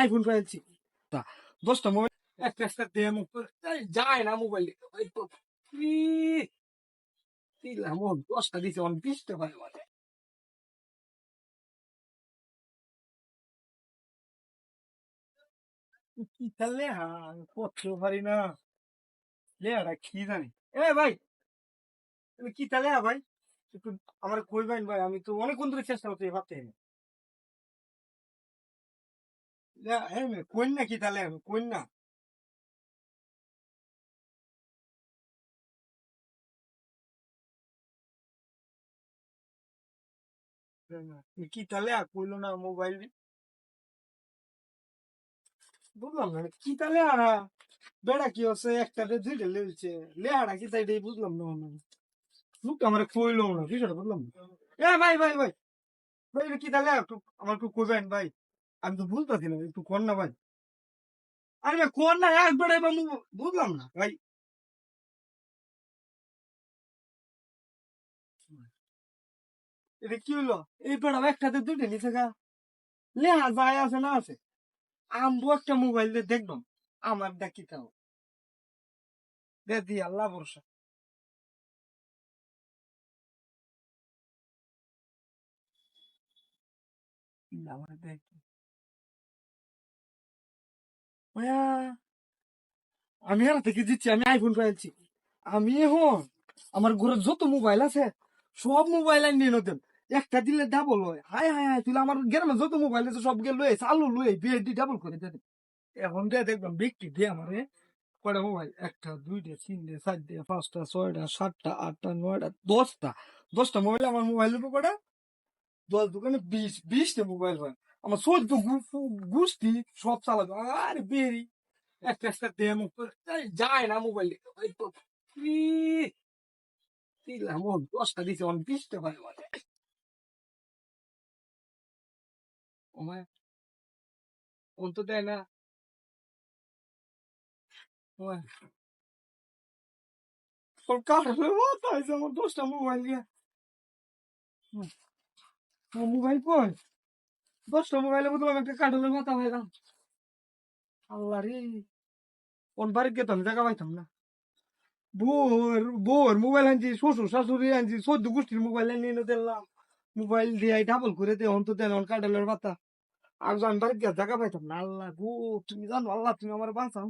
IPhone পেয়েছি তা দশটা মোবাইল একটা একটা দিয়ে মুখ যায় না মোবাইল ওই তো দিলাম দশটা দিছে অন বিশটা পারে মানে কি তাহলে পড়তেও পারি না। লেয়ারা কি জানি? এ, ভাই! তুমি কি তাহলে ভাই? একটু আমার কইবেন, ভাই, আমি তো অনেকক্ষণ ধরে চেষ্টা করতে ভাবতে কোন না কি তাহলে কোন না কি তাহলে কইলো না মোবাইল বুঝলাম না কি তাহলে আর বেড়া কি হচ্ছে একটা দুইটা লেলছে লেহারা কি তাই বুঝলাম না লোক আমার কইলো না বিষয়টা বুঝলাম এ ভাই ভাই ভাই ভাই কি তাহলে আমার একটু কইবেন ভাই আমি তো বুঝতেছি না একটু কর না ভাই। আরে কর না, একবার এবার বুঝলাম না ভাই। কি হলো? এই একটাতে দুইটা নিচে গা। লেহা যায় আছে না আছে? একটা মোবাইল দিয়ে দেখলাম আমার দেখি তাও দে আল্লাহ দেখ। আমি আর থেকে দিচ্ছি, আমি আইফোন পেয়েছি আমি এখন, আমার ঘরে যত মোবাইল আছে, সব মোবাইল আনি নতুন। একটা দিলে ডাবল হয়। হাই হাই হাই তুই আমার গ্রামে যত মোবাইল আছে, সব গেলে চালু লয়ে বিয়ে দি ডাবল করে দে এখন দিয়ে দেখলাম বিক্রি দিয়ে আমারে। কয়টা মোবাইল একটা, দুইটা, তিনটে, চারটে, পাঁচটা, ছয়টা, সাতটা, আটটা, নয়টা, দশটা। দশটা মোবাইল আমার মোবাইলের উপর কটা? দশ দোকানে বিশ, বিশটা মোবাইল হয়। আমার চোদ্দ গুষ্টি সব চালাবে আরে বেরি একটা একটা করে, যায় না মোবাইল দিলাম দশটা দিছে অন বিশটা পারে মানে ও মায় অন তো দেয় না ও মায় ওর কাঠলে মাথা হয়েছে আমার দশটা মোবাইল আমার মোবাইল কই দশটা মোবাইলে বদলাম একটা কাঠলের মাথা গেলাম আল্লাহ রে কোন বাড়ি গেতাম জায়গা পাইতাম না। বোর বোর মোবাইল আনছি, শ্বশুর শাশুড়ি আনছি সদ্য গোষ্ঠীর মোবাইল নিয়ে দিলাম মোবাইল দিয়ে ডাবল করে দে অন্ত দেন অন কাঠলের পাতা। আর আমি বাড়ি গিয়ে জায়গা পাইতাম না। আল্লাহ গো, তুমি জানো, আল্লাহ তুমি আমার বাঁচাও।